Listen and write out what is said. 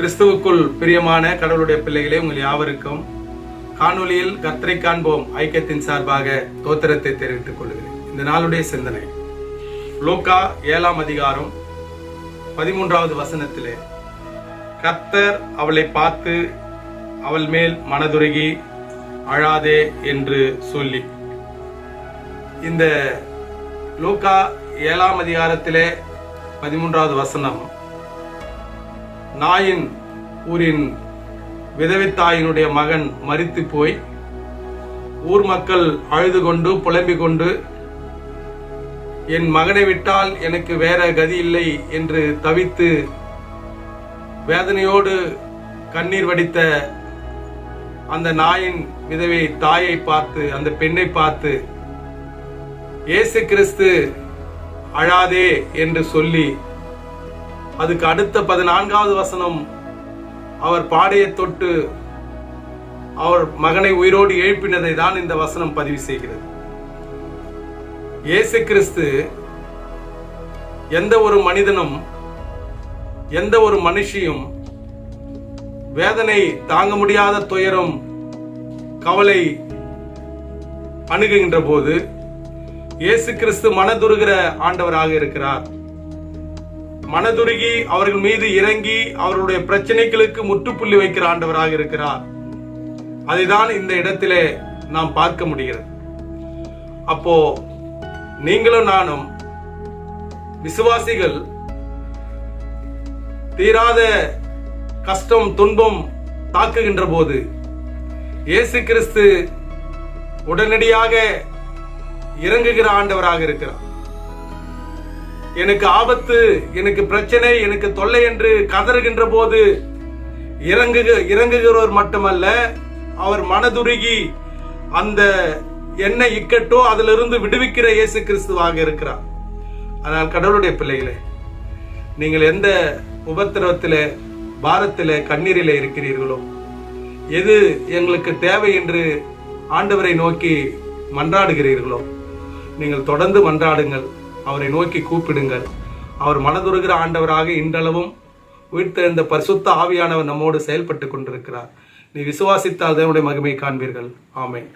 கிறிஸ்துவுக்குள் பிரியமான கடவுளுடைய பிள்ளைகளே உங்கள் யாவருக்கும் காணொளியில் கத்தரை காண்போம் ஐக்கியத்தின் சார்பாக தோத்திரத்தை தெரிவித்துக் கொள்கிறேன். இந்த நாளுடைய சிந்தனை. லோக்கா ஏழாம் அதிகாரம் பதிமூன்றாவது வசனத்திலே கத்தர் அவளை பார்த்து அவள் மேல் மனதுருகி அழாதே என்று சொல்லி. இந்த லூக்கா ஏழாம் அதிகாரத்திலே பதிமூன்றாவது வசனம் நாயின் ஊரின் விதவித்தாயினுடைய மகன் மறித்து போய் ஊர் மக்கள் அழுது கொண்டு புலம்பிக் கொண்டு என் மகனை விட்டால் எனக்கு வேற கதி இல்லை என்று தவித்து வேதனையோடு கண்ணீர் வடித்த அந்த நாயின் விதவை தாயை பார்த்து அந்த பெண்ணை பார்த்து இயேசு கிறிஸ்து அழாதே என்று சொல்லி அதுக்கு அடுத்த பதினான்காவது வசனம் அவர் பாடையை தொட்டு அவர் மகனை உயிரோடு எழுப்பினதை தான் இந்த வசனம் பதிவு செய்கிறது. இயேசு கிறிஸ்து எந்த ஒரு மனிதனும் எந்த ஒரு மனுஷியும் வேதனை தாங்க முடியாத துயரம் கவலை அணுகுகின்ற போது இயேசு கிறிஸ்து மனதுருகிற ஆண்டவராக இருக்கிறார். மனதுருகி அவர்கள் மீது இறங்கி அவருடைய பிரச்சனைகளுக்கு முற்றுப்புள்ளி வைக்கிற ஆண்டவராக இருக்கிறார். அதைதான் இந்த இடத்திலே நாம் பார்க்க முடிகிறது. அப்போ நீங்களும் நானும் விசுவாசிகள் தீராத கஷ்டம் துன்பம் தாக்குகின்ற போது இயேசு கிறிஸ்து உடனடியாக இறங்குகிற ஆண்டவராக இருக்கிறார். எனக்கு ஆபத்து எனக்கு பிரச்சனை எனக்கு தொல்லை என்று கதறுகின்ற போது இறங்குக இறங்குகிறவர் மட்டுமல்ல அவர் மனதுருகி அந்த என்ன இக்கட்டோ அதிலிருந்து விடுவிக்கிற இயேசு கிறிஸ்துவாக இருக்கிறார். ஆனால் கடவுளுடைய பிள்ளைகளே நீங்கள் எந்த உபத்திரவத்தில் பாரத்தில் கண்ணீரில் இருக்கிறீர்களோ எது எங்களுக்கு தேவை என்று ஆண்டவரை நோக்கி மன்றாடுகிறீர்களோ நீங்கள் தொடர்ந்து மன்றாடுங்கள். அவரை நோக்கி கூப்பிடுங்கள். அவர் மனதுருகிற ஆண்டவராக இன்றளவும் உயிர்த்தெழுந்த பரிசுத்த ஆவியானவர் நம்மோடு செயல்பட்டு கொண்டிருக்கிறார். நீ விசுவாசித்தால் தேவனுடைய மகிமை காண்பீர்கள். ஆமேன்.